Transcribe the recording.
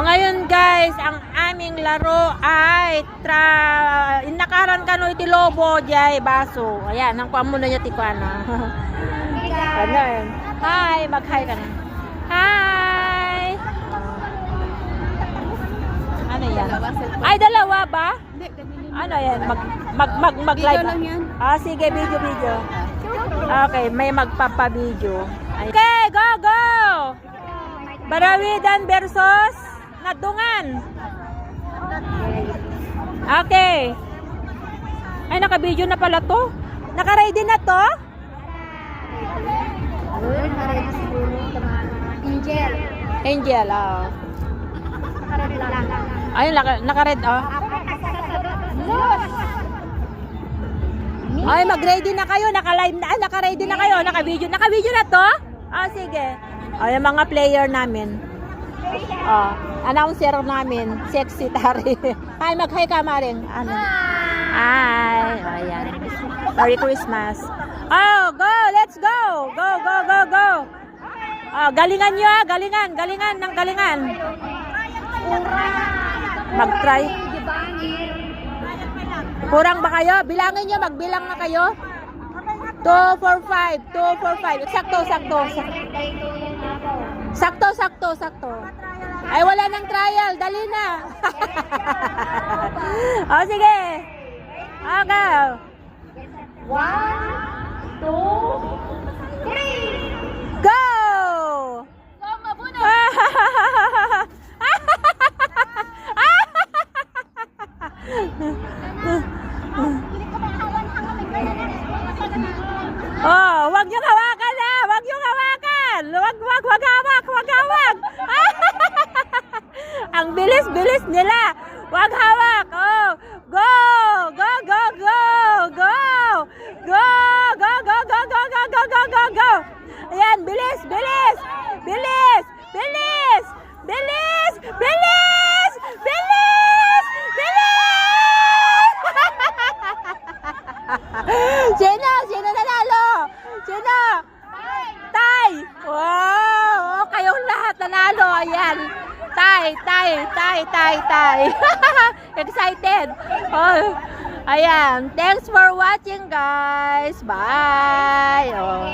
O ngayon guys, ang aming laro ay tra inakaran kano iti lobo jay baso. Ayan, ang kuha muna niya ti kuana. ano yan? Hi, mag-hi ka na. Hi! Ano yan? Ay, dalawa ba? Ano yan? Mag, mag, mag, mag live. yan. Ah, sige, video, video. Okay, may magpapa-video. Okay, go, go! Barawidan versus Nadungan. Okay. Ay, naka-video na pala to. Naka-ready na to? Angel. Angel, ah. Lang. Ayun, naka- naka-ready, ah. Ay, mag-ready na kayo. Naka-live na, ah, naka-ready na kayo. Naka-video. Naka-video na to? Ah, sige. Ay, yung mga player namin. Oh, announcer namin, sexy tari. Hi, mag-hi ka, Maring. Ano? Hi. Oh, ayan. Merry Christmas. Oh, go! Let's go! Go, go, go, go! Oh, galingan nyo ah, galingan, galingan ng galingan. Mag-try. Kurang ba kayo? Bilangin nyo, magbilang na kayo. 2, 4, 5, 2, 4, 5. Sakto, sakto. Sakto, sakto, sakto. Ay, wala nang trial. Dali na. o, sige. Okay. One, two, three. Go! Go, mabuno. oh, wag niyo Ayan, bilis, bilis! Bilis! Bilis! Bilis! Bilis! Bilis! Bilis! Sino? Sino nanalo? Sino? Tay! Wow! Oh, kayong lahat nanalo. Ayan. Tay, tay, tay, tay, tay. Excited. Oh, ayan. Thanks for watching, guys. Bye. Oh.